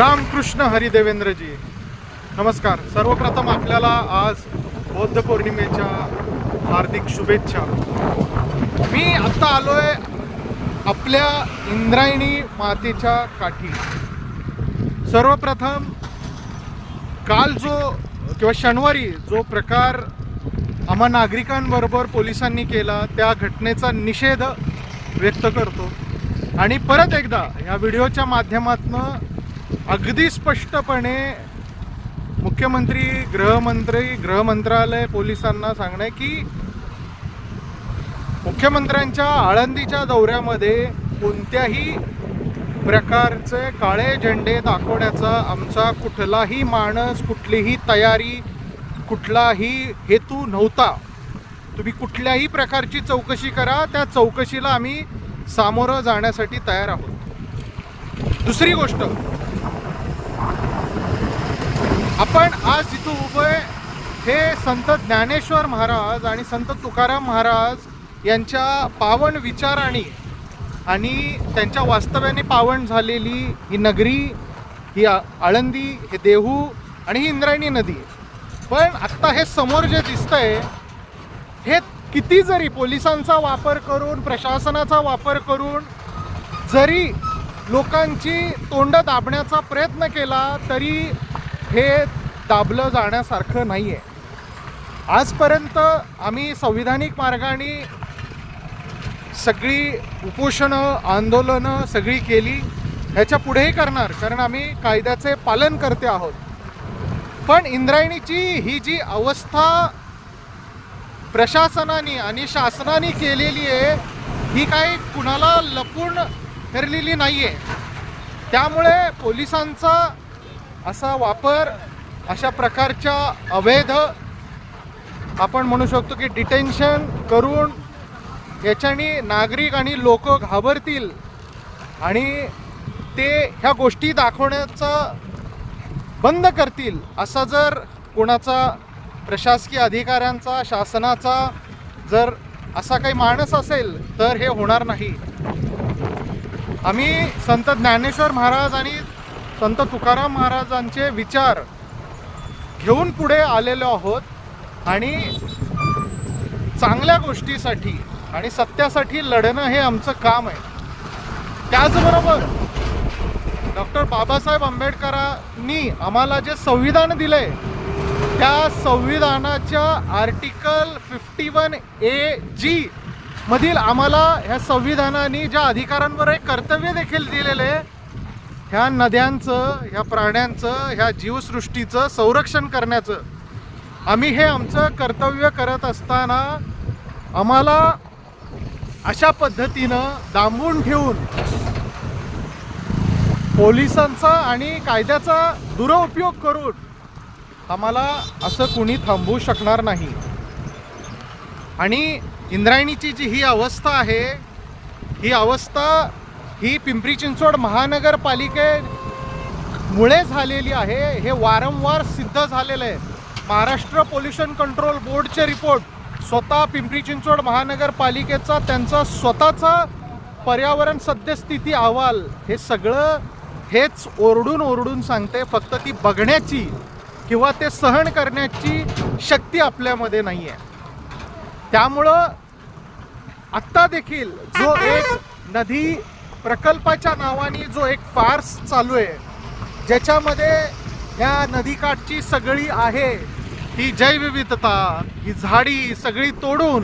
रामकृष्ण हरिदेवेंद्रजी. नमस्कार. सर्वप्रथम आपल्याला आज बौद्ध पौर्णिमेच्या हार्दिक शुभेच्छा. मी आत्ता आलोय आपल्या इंद्रायणी मातेच्या काठी. सर्वप्रथम काल जो किंवा शनिवारी जो प्रकार आम्हा नागरिकांबरोबर पोलिसांनी केला त्या घटनेचा निषेध व्यक्त करतो. आणि परत एकदा ह्या व्हिडिओच्या माध्यमातनं अगदी स्पष्टपणे मुख्यमंत्री गृहमंत्री गृहमंत्रालय पोलिसांना सांगणं आहे की मुख्यमंत्र्यांच्या आळंदीच्या दौऱ्यामध्ये कोणत्याही प्रकारचे काळे झेंडे दाखवण्याचा आमचा कुठलाही माणस कुठलीही तयारी कुठलाही हेतू नव्हता. तुम्ही कुठल्याही प्रकारची चौकशी करा त्या चौकशीला आम्ही सामोरं जाण्यासाठी तयार आहोत. दुसरी गोष्ट आपण आज जिथं उभं आहे हे संत ज्ञानेश्वर महाराज आणि संत तुकाराम महाराज यांच्या पावन विचाराने आणि त्यांच्या वास्तव्याने पावन झालेली ही नगरी ही आळंदी हे देहू आणि ही इंद्रायणी नदी. पण आत्ता हे समोर जे दिसतंय हे किती जरी पोलिसांचा वापर करून प्रशासनाचा वापर करून जरी लोकांची तोंड दाबण्याचा प्रयत्न केला तरी हे दाबलं जाण्यासारखं नाही आहे आजपर्यंत आम्ही संविधानिक मार्गाने सगळी उपोषणं आंदोलनं सगळी केली ह्याच्या पुढेही करणार कारण आम्ही कायद्याचे पालन करते आहोत. पण इंद्रायणीची ही जी अवस्था प्रशासनाने आणि शासनाने केलेली आहे ही काही कुणाला लपून ठरलेली नाही आहे त्यामुळे पोलिसांचा असा वापर अशा प्रकारच्या अवैध आपण म्हणू शकतो की डिटेन्शन करून याच्याने नागरिक आणि लोक घाबरतील आणि ते ह्या गोष्टी दाखवण्याचा बंद करतील असा जर कोणाचा प्रशासकीय अधिकाऱ्यांचा शासनाचा जर असा काही माणस असेल तर हे होणार नाही. आम्ही संत ज्ञानेश्वर महाराज आणि संत तुकाराम महाराजांचे विचार घेऊन पुढे आलेलो आहोत आणि चांगल्या गोष्टीसाठी आणि सत्यासाठी लढणं हे आमचं काम आहे. त्याचबरोबर डॉक्टर बाबासाहेब आंबेडकरांनी आम्हाला जे संविधान दिलंय त्या संविधानाच्या article fifty one A G मधील आम्हाला ह्या संविधानाने ज्या अधिकारांवर एक कर्तव्य देखील दिलेलं आहे ह्या नद्यांचं ह्या प्राण्यांचं ह्या जीवसृष्टीचं संरक्षण करण्याचं आम्ही हे आमचं कर्तव्य करत असताना आम्हाला अशा पद्धतीनं दांबून ठेवून पोलिसांचा आणि कायद्याचा दुरुपयोग करून आम्हाला असं कुणी थांबवू शकणार नाही. आणि इंद्रायणीची जी ही अवस्था आहे ही अवस्था ही पिंपरी चिंचवड महानगरपालिकेमुळे झालेली आहे. हे वारंवार सिद्ध झालेलं आहे. महाराष्ट्र पोल्युशन कंट्रोल बोर्डचे रिपोर्ट स्वतः पिंपरी चिंचवड महानगरपालिकेचा त्यांचा स्वतःचा पर्यावरण सद्यस्थिती अहवाल. हे सगळं हेच ओरडून ओरडून सांगते. फक्त ती बघण्याची किंवा ते सहन करण्याची शक्ती आपल्यामध्ये नाही आहे त्यामुळं आत्ता देखील जो एक नदी प्रकल्पाच्या नावाने जो एक फार्स चालू आहे ज्याच्यामध्ये ह्या नदीकाठची सगळी आहे ही जैवविविधता ही झाडी सगळी तोडून